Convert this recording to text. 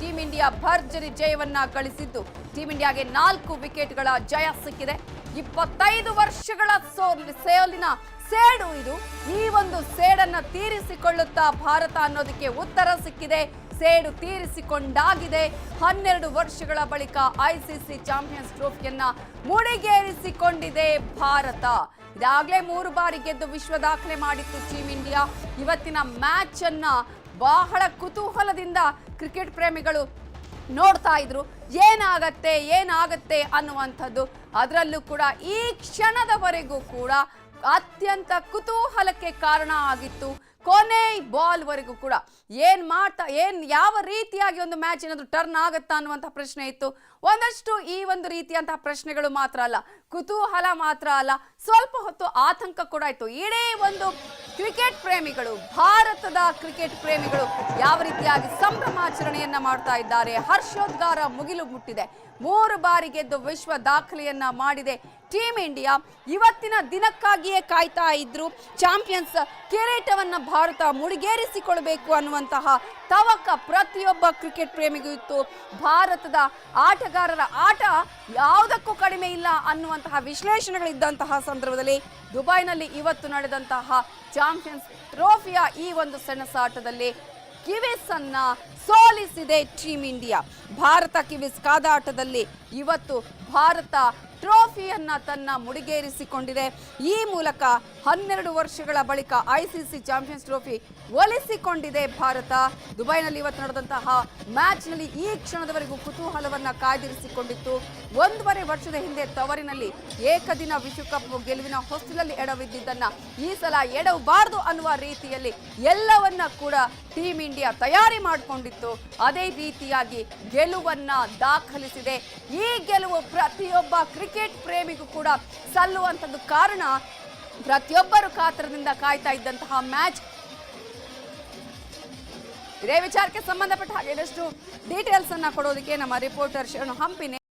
Team India ಭರ್ಜರಿ ಜಯವನ್ನ ಗಳಿಸಿದ್ದು. Team ಇಂಡಿಯಾಗೆ ನಾಲ್ಕು ವಿಕೆಟ್ಗಳ ಜಯ ಸಿಕ್ಕಿದೆ. ಇಪ್ಪತ್ತೈದು ವರ್ಷಗಳ ಸೋಲಿ ಸೇಲಿನ ಸೇಡು ಇದು. ಈ ಒಂದು ಸೇಡನ್ನ ತೀರಿಸಿಕೊಳ್ಳುತ್ತಾ ಭಾರತ ಅನ್ನೋದಕ್ಕೆ ಉತ್ತರ ಸಿಕ್ಕಿದೆ. ಸೇಡು ತೀರಿಸಿಕೊಂಡಾಗಿದೆ. ಹನ್ನೆರಡು ವರ್ಷಗಳ ಬಳಿಕ ಐಸಿಸಿ ಚಾಂಪಿಯನ್ಸ್ ಟ್ರೋಫಿಯನ್ನ ಮುಡಿಗೇರಿಸಿಕೊಂಡಿದೆ ಭಾರತ. ಇದಾಗಲೇ ಮೂರು ಬಾರಿ ಗೆದ್ದು ವಿಶ್ವ ದಾಖಲೆ ಮಾಡಿತ್ತು ಟೀಂ ಇಂಡಿಯಾ. ಇವತ್ತಿನ ಮ್ಯಾಚ್ ಅನ್ನ ಬಹಳ ಕುತೂಹಲದಿಂದ ಕ್ರಿಕೆಟ್ ಪ್ರೇಮಿಗಳು ನೋಡ್ತಾ ಇದ್ರು, ಏನಾಗತ್ತೆ ಏನಾಗತ್ತೆ ಅನ್ನುವಂಥದ್ದು. ಅದರಲ್ಲೂ ಕೂಡ ಈ ಕ್ಷಣದವರೆಗೂ ಕೂಡ ಅತ್ಯಂತ ಕುತೂಹಲಕ್ಕೆ ಕಾರಣ ಆಗಿತ್ತು. ಕೊನೆ ಬಾಲ್ ವರೆಗೂ ಕೂಡ ಏನು ಮಾಡ್ತಾ, ಏನು ಯಾವ ರೀತಿಯಾಗಿ ಒಂದು ಮ್ಯಾಚ್ ಏನಾದ್ರು ಟರ್ನ್ ಆಗುತ್ತಾ ಅನ್ನುವಂಥ ಪ್ರಶ್ನೆ ಇತ್ತು. ಒಂದಷ್ಟು ಈ ಒಂದು ರೀತಿಯಂತಹ ಪ್ರಶ್ನೆಗಳು ಮಾತ್ರ ಅಲ್ಲ, ಕುತೂಹಲ ಮಾತ್ರ ಅಲ್ಲ, ಸ್ವಲ್ಪ ಹೊತ್ತು ಆತಂಕ ಕೂಡ ಇತ್ತು. ಇಡೀ ಒಂದು ಕ್ರಿಕೆಟ್ ಪ್ರೇಮಿಗಳು ಭಾರತದ ಕ್ರಿಕೆಟ್ ಪ್ರೇಮಿಗಳು ಯಾವ ರೀತಿಯಾಗಿ ಸಂಭ್ರಮಾಚರಣೆಯನ್ನ ಮಾಡ್ತಾ ಇದ್ದಾರೆ? ಹರ್ಷೋದ್ಗಾರ ಮುಗಿಲು ಮುಟ್ಟಿದೆ. ಮೂರು ಬಾರಿ ಗೆದ್ದು ವಿಶ್ವ ದಾಖಲೆಯನ್ನ ಮಾಡಿದೆ. ಟೀಮ್ ಇಂಡಿಯಾ ಇವತ್ತಿನ ದಿನಕ್ಕಾಗಿಯೇ ಕಾಯ್ತಾ ಇದ್ರು. ಚಾಂಪಿಯನ್ಸ್ ಕಿರೀಟವನ್ನ ಭಾರತ ಮುಡಿಗೇರಿಸಿಕೊಳ್ಬೇಕು ಅನ್ನುವಂತಹ ತವಕ ಪ್ರತಿಯೊಬ್ಬ ಕ್ರಿಕೆಟ್ ಪ್ರೇಮಿಗೂ ಇತ್ತು. ಭಾರತದ ಆಟಗಾರರ ಆಟ ಯಾವುದಕ್ಕೂ ಕಡಿಮೆ ಇಲ್ಲ ಅನ್ನುವಂತಹ ವಿಶ್ಲೇಷಣೆಗಳಿದ್ದಂತಹ ಸಂದರ್ಭದಲ್ಲಿ ದುಬೈನಲ್ಲಿ ಇವತ್ತು ನಡೆದಂತಹ ಚಾಂಪಿಯನ್ಸ್ ಟ್ರೋಫಿಯ ಈ ಒಂದು ಸೆಣಸಾಟದಲ್ಲಿ ಕಿವಿಸನ್ನ ಸೋಲಿಸಿದೆ ಟೀಮ್ ಇಂಡಿಯಾ. ಭಾರತ ಕಿವಿಸ್ ಕಾದಾಟದಲ್ಲಿ ಇವತ್ತು ಭಾರತ ಟ್ರೋಫಿಯನ್ನ ತನ್ನ ಮುಡಿಗೇರಿಸಿಕೊಂಡಿದೆ. ಈ ಮೂಲಕ ಹನ್ನೆರಡು ವರ್ಷಗಳ ಬಳಿಕ ಐಸಿಸಿ ಚಾಂಪಿಯನ್ಸ್ ಟ್ರೋಫಿ ಒಲಿಸಿಕೊಂಡಿದೆ ಭಾರತ. ದುಬೈನಲ್ಲಿ ಇವತ್ತು ನಡೆದಂತಹ ಮ್ಯಾಚ್ನಲ್ಲಿ ಈ ಕ್ಷಣದವರೆಗೂ ಕುತೂಹಲವನ್ನ ಕಾಯ್ದಿರಿಸಿಕೊಂಡಿತ್ತು. ಒಂದೂವರೆ ವರ್ಷದ ಹಿಂದೆ ತವರಿನಲ್ಲಿ ಏಕದಿನ ವಿಶ್ವಕಪ್ ಗೆಲುವಿನ ಹೊಸ್ತಿಲಲ್ಲಿ ಎಡವಿದ್ದಿದ್ದನ್ನು ಈ ಸಲ ಎಡವಬಾರದು ಅನ್ನುವ ರೀತಿಯಲ್ಲಿ ಎಲ್ಲವನ್ನ ಕೂಡ ಟೀಮ್ ಇಂಡಿಯಾ ತಯಾರಿ ಮಾಡಿಕೊಂಡಿತ್ತು. ಅದೇ ರೀತಿಯಾಗಿ ಗೆಲುವನ್ನ ದಾಖಲಿಸಿದೆ. ಈ ಗೆಲುವು ಪ್ರತಿಯೊಬ್ಬ ಕ್ರಿಕೆಟ್ ಪ್ರೇಮಿಗೂ ಕೂಡ ಸಲ್ಲುವಂಥದ್ದು ಕಾರಣ ಪ್ರತಿಯೊಬ್ಬರು ಕಾತರದಿಂದ ಕಾಯ್ತಾ ಇದ್ದಂತಹ ಮ್ಯಾಚ್. ಇದೇ ವಿಚಾರಕ್ಕೆ ಸಂಬಂಧಪಟ್ಟ ಹಾಗೆ ಡೀಟೇಲ್ಸ್ ಅನ್ನ ಕೊಡೋದಕ್ಕೆ ನಮ್ಮ ರಿಪೋರ್ಟರ್ ಶರಣು ಹಂಪಿನಿ